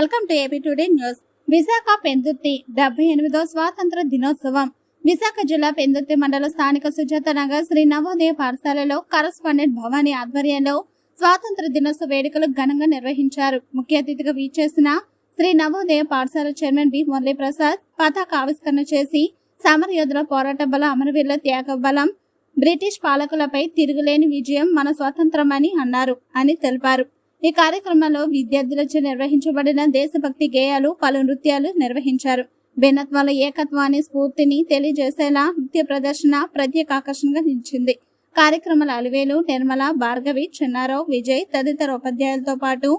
Welcome to AP today news. Visakha Pendurthi డెబ్బై ఎనిమిదో స్వాతంత్ర దినోత్సవం. విశాఖ జిల్లా పెందుర్తి మండల స్థానిక సుజాత నగర్ శ్రీ నవోదయ పాఠశాలలో కరస్పాండెంట్ భవానీ ఆధ్వర్యంలో స్వాతంత్ర దినోత్సవ వేడుకలు ఘనంగా నిర్వహించారు. ముఖ్య అతిథిగా వీచేసిన శ్రీ నవోదయ పాఠశాల చైర్మన్ బి మురళీప్రసాద్ పతాక ఆవిష్కరణ చేసి సమరయోధుల పోరాట బల అమరవీరుల త్యాగ బలం బ్రిటిష్ పాలకులపై తిరుగులేని విజయం మన స్వాతంత్రమని అన్నారు అని తెలిపారు. ఈ కార్యక్రమంలో విద్యార్థులచే నిర్వహించబడిన దేశభక్తి గేయాలు పలు నృత్యాలు నిర్వహించారు. భిన్నత్వాల ఏకత్వాన్ని స్ఫూర్తిని తెలియజేసేలా నృత్య ప్రదర్శన ప్రత్యేక ఆకర్షణగా నిలిచింది. కార్యక్రమాల అలివేలు నిర్మల భార్గవి చిన్నారావు విజయ్ తదితర ఉపాధ్యాయులతో పాటు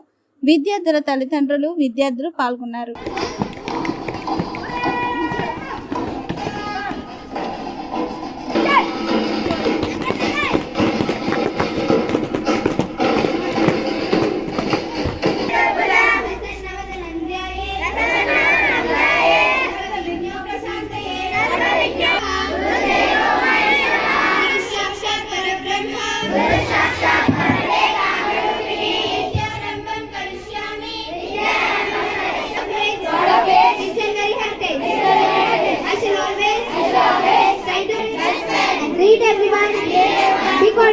విద్యార్థుల తల్లిదండ్రులు విద్యార్థులు పాల్గొన్నారు.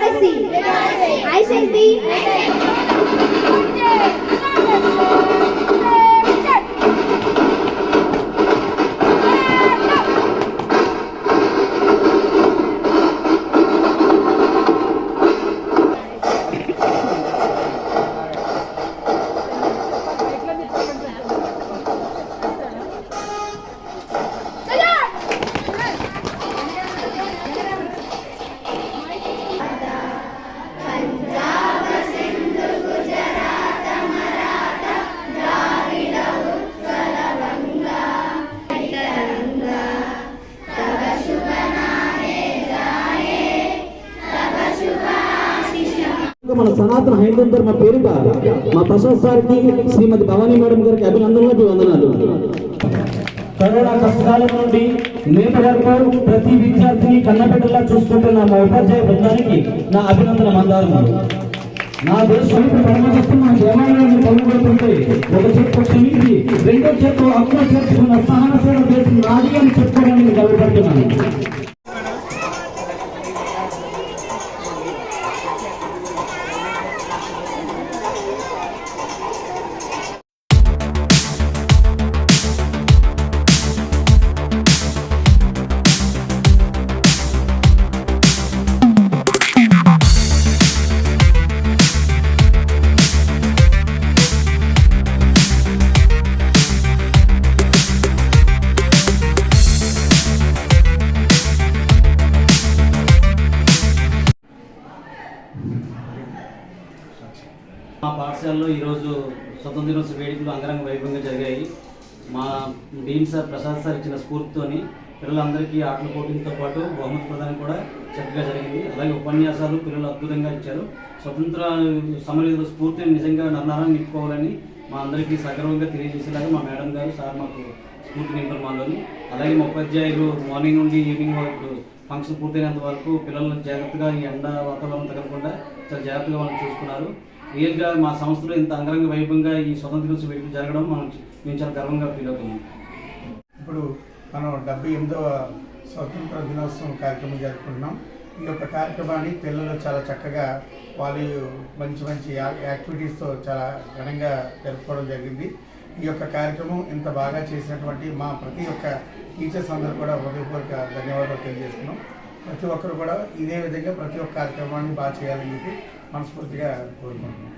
I see. I shall be. మన సనాతన హైందవ ధర్మ పేరిట మా ప్రసాద్ సార్కి శ్రీమతి భవానీ మేడం గారికి అభినందనలు వందనాలు కరోనా కష్టాల నుండి నేటి వరకు ప్రతి విద్యార్థిని కన్నపెట్టలా చూసుకుంటున్న మా ఉపాధ్యాయ బృందానికి నా అభినందన మందాలు నా దేశం పరిమితిస్తున్న దేవాలయాన్ని పొందబడుతుంటే ఒక చేత్తో క్షమించి రెండో చేత్తో అమ్మ చేర్చుకున్న సహనశీల దేశం నాది అని చెప్పుకోవడానికి గర్వపడుతున్నాను. మా పాఠశాలలో ఈరోజు స్వతంత్ర దినోత్సవ వేడుకలు అంగరంగ వైభవంగా జరిగాయి. మా డీన్ సార్ ప్రసాద్ సార్ ఇచ్చిన స్ఫూర్తితోని పిల్లలందరికీ ఆటల పోటీలతో పాటు బహుమతి ప్రదానం కూడా చక్కగా జరిగింది. అలాగే ఉపన్యాసాలు పిల్లలు అద్భుతంగా ఇచ్చారు. స్వతంత్ర సమరయుధ స్ఫూర్తిని నిజంగా నన్నారం నింపుకోవాలని మా అందరికీ సగర్వంగా తెలియజేసేలాగా మా మేడం గారు సార్ మాకు స్ఫూర్తి నింపారు మాలోని. అలాగే మా ఉపాధ్యాయులు మార్నింగ్ నుండి ఈవినింగ్ వరకు ఫంక్షన్ పూర్తయినంత వరకు పిల్లలను జాగ్రత్తగా ఈ ఎండ వాతావరణం తగలకుండా చాలా జాగ్రత్తగా వాళ్ళు చూసుకున్నారు. రియల్గా మా సంస్థలో ఇంత అంగరంగ వైభవంగా ఈ స్వతంత్ర దినోత్సవ వేడుకలు జరగడం మనం మేము చాలా గర్వంగా ఫీల్ అవుతున్నాం. ఇప్పుడు మనం డెబ్బై ఎనిమిదవ స్వతంత్ర దినోత్సవం కార్యక్రమం జరుపుకుంటున్నాం. ఈ యొక్క కార్యక్రమాన్ని పిల్లలు చాలా చక్కగా వాళ్ళు మంచి మంచి యాక్టివిటీస్తో చాలా ఘనంగా జరుపుకోవడం జరిగింది. ఈ యొక్క కార్యక్రమం ఇంత బాగా చేసినటువంటి మా ప్రతి ఒక్క టీచర్స్ అందరూ కూడా హృదయపూర్వక ధన్యవాదాలు తెలియజేస్తున్నాం. ప్రతి ఒక్కరు కూడా ఇదే విధంగా ప్రతి ఒక్క కార్యక్రమాన్ని బాగా చేయాలని చెప్పి మనస్ఫూర్తిగా కోరుకుంటున్నాం.